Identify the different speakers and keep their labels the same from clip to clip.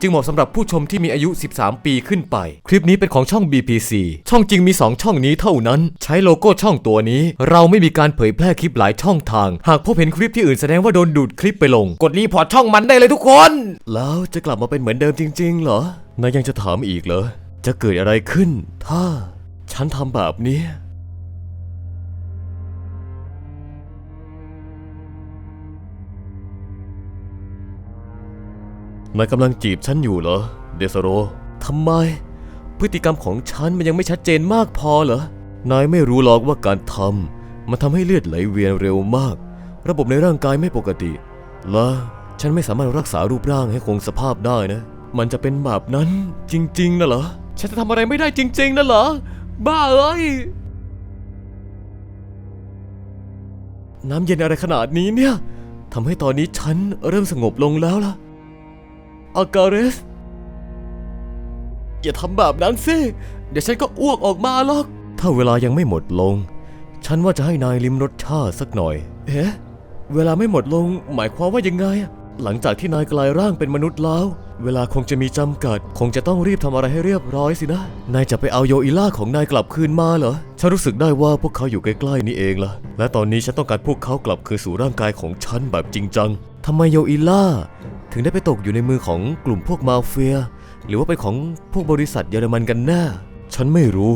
Speaker 1: จึงเหมาะสำหรับผู้ชมที่มีอายุ 13 ปีขึ้นไป คลิปนี้เป็นของช่อง BPC ช่องจริงมี 2 ช่องนี้เท่านั้น ใช้โลโก้ช่องตัวนี้ เราไม่มีการเผยแพร่คลิปหลายช่องทาง หากพบเห็นคลิปที่อื่นแสดงว่าโดนดูดคลิปไปลง กดรีพอร์ตช่องมันได้เลยทุกคน แล้วจะกลับมาเป็นเหมือนเดิมจริง ๆ เหรอนายยังจะถามอีกเหรอจะเกิดอะไรขึ้น ถ้า ฉันทำแบบนี้ นายกำลังจีบฉันอยู่เหรอ เดซโรทำไม พฤติกรรมของฉันมันยังไม่ชัดเจนมากพอเหรอ นายไม่รู้หรอกว่าการทำมันทำให้เลือดไหลเวียนเร็วมาก ระบบในร่างกายไม่ปกติ และฉันไม่สามารถรักษารูปร่างให้คงสภาพได้นะ มันจะเป็นแบบนั้นจริงๆนะเหรอ ฉันจะทำอะไรไม่ได้จริงๆนะเหรอ บ้าเอ้ย น้ำเย็นอะไรขนาดนี้เนี่ยทำให้ตอนนี้ฉันเริ่มสงบลงแล้วล่ะ อากาเรสอย่าทำแบบนั้นสิ เดี๋ยวฉันก็อ้วกออกมาหรอก ถ้าเวลายังไม่หมดลง ฉันว่าจะให้นายลิ้มรสชาติสักหน่อย เอ๊ะ เวลาไม่หมดลง หมายความว่ายังไงอะหลังจากที่นายกลายร่างเป็นมนุษย์แล้ว เวลาคงจะมีจำกัด คงจะต้องรีบทำอะไรให้เรียบร้อยสินะ นายจะไปเอาโยอิล่าของนายกลับคืนมาเหรอ ฉันรู้สึกได้ว่าพวกเขาอยู่ใกล้ๆนี่เองล่ะ และตอนนี้ฉันต้องการพวกเขากลับคืนสู่ร่างกายของฉันแบบจริงจังทำไมโยอิล่า ถึงได้ไปตกอยู่ในมือของกลุ่มพวกมาเฟีย หรือว่าเป็นของพวกบริษัทเยอรมันกันแน่ฉันไม่รู้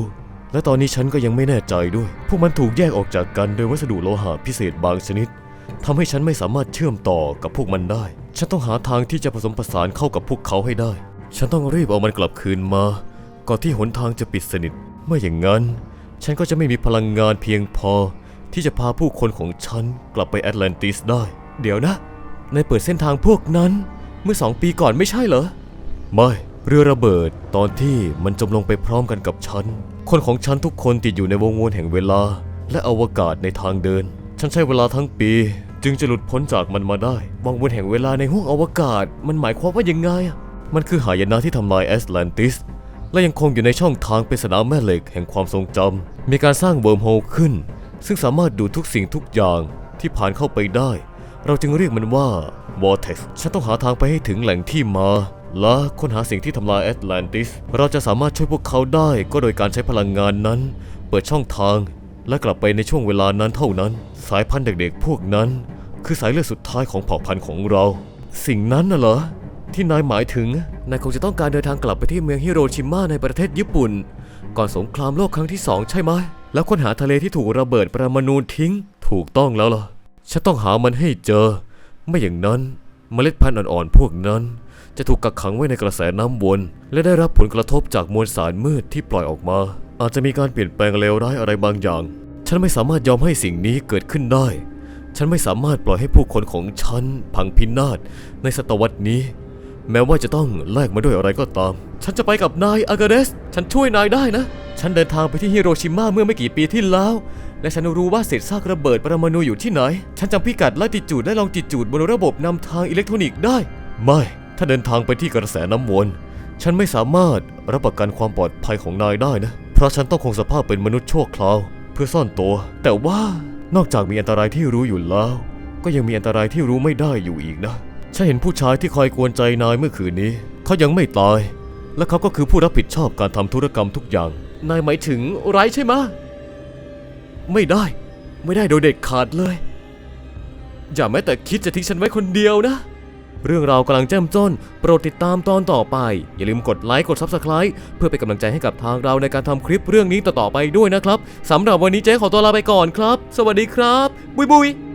Speaker 1: และตอนนี้ฉันก็ยังไม่แน่ใจด้วย พวกมันถูกแยกออกจากกันโดยวัสดุโลหะพิเศษบางชนิดทำให้ฉันไม่สามารถเชื่อมต่อกับพวกมันได้ ฉันต้องหาทางที่จะผสมผสานเข้ากับพวกเขาให้ได้ ฉันต้องรีบเอามันกลับคืนมา ก่อนที่หนทางจะปิดสนิทไม่อย่างนั้น ฉันก็จะไม่มีพลังงานเพียงพอ ที่จะพาผู้คนของฉันกลับไปแอตแลนติสได้ เดี๋ยวนะ นายเปิดเส้นทางพวกนั้น เมื่อสองปีก่อนไม่ใช่เหรอ ไม่ เรือระเบิดตอนที่มันจมลงไปพร้อมกันกับฉัน คนของฉันทุกคนติดอยู่ในวงวนแห่งเวลา และอวกาศในทางเดิน ฉันใช้เวลาทั้งปี จึงจะหลุดพ้นจากมันมาได้ วงวนแห่งเวลาในห้วงอวกาศ มันหมายความว่ายังไงอะมันคือหายนะที่ทำลายแอตแลนติส และยังคงอยู่ในช่องทางเป็นสนามแม่เหล็กแห่งความทรงจำมีการสร้างเวิร์มโฮลขึ้น ซึ่งสามารถดูดทุกสิ่งทุกอย่างที่ผ่านเข้าไปได้ เราจึงเรียกมันว่า Vortex ฉันต้องหาทางไปให้ถึงแหล่งที่มา และค้นหาสิ่งที่ทำลายแอตแลนติส เราจะสามารถช่วยพวกเขาได้ก็โดยการใช้พลังงานนั้น เปิดช่องทาง และกลับไปในช่วงเวลานั้นเท่านั้น สายพันธุ์เด็กๆ พวกนั้น คือสายเลือดสุดท้ายของเผ่าพันธุ์ของเรา สิ่งนั้นน่ะเหรอที่นายหมายถึง นายคงจะต้องการเดินทางกลับไปที่เมืองฮิโรชิมาในประเทศญี่ปุ่น ก่อนสงครามโลกครั้งที่สองใช่ไหมแล้วค้นหาทะเลที่ถูกระเบิดประมาณูทิ้ง ถูกต้องแล้วล่ะ ฉันต้องหามันให้เจอ ไม่อย่างนั้นเมล็ดพันธุ์อ่อนๆพวกนั้น จะถูกกักขังไว้ในกระแสน้ำวน และได้รับผลกระทบจากมวลสารมืดที่ปล่อยออกมา อาจจะมีการเปลี่ยนแปลงเลวร้ายอะไรบางอย่าง ฉันไม่สามารถยอมให้สิ่งนี้เกิดขึ้นได้ ฉันไม่สามารถปล่อยให้ผู้คนของฉันพังพินาศในศตวรรษนี้ แม้ว่าจะต้องแลกมาด้วยอะไรก็ตาม ฉันจะไปกับนายอากาเดส ฉันช่วยนายได้นะ ฉันเดินทางไปที่ฮิโรชิมาเมื่อไม่กี่ปีที่แล้ว และฉันรู้ว่าเศษซากระเบิดปรมาณูอยู่ที่ไหน ฉันจำพิกัดและติจูดและลองติจูดบนระบบนำทางอิเล็กทรอนิกส์ได้ ไม่ ถ้าเดินทางไปที่กระแสน้ำวน ฉันไม่สามารถรับประกันความปลอดภัยของนายได้นะ เพราะฉันต้องคงสภาพเป็นมนุษย์ชั่วคราว เพื่อซ่อนตัว แต่ว่านอกจากมีอันตรายที่รู้อยู่แล้ว ก็ยังมีอันตรายที่รู้ไม่ได้อยู่อีกนะ ฉันเห็นผู้ชายที่คอยกวนใจนายเมื่อคืนนี้ เขายังไม่ตาย และเขาก็คือผู้รับผิดชอบการทำธุรกรรมทุกอย่าง นายหมายถึงไรใช่ไหม ไม่ได้ ไม่ได้โดยเด็ดขาดเลย อย่าแม้แต่คิดจะทิ้งฉันไว้คนเดียวนะ เรื่องราวกำลังแจ่มจ้น โปรดติดตามตอนต่อไป อย่าลืมกดไลค์กด Subscribe เพื่อเป็นกำลังใจให้กับทางเราในการทำคลิปเรื่องนี้ต่อๆไปด้วยนะครับสำหรับวันนี้เจ๊ขอตัวลาไปก่อนครับ สวัสดีครับ บุยบุย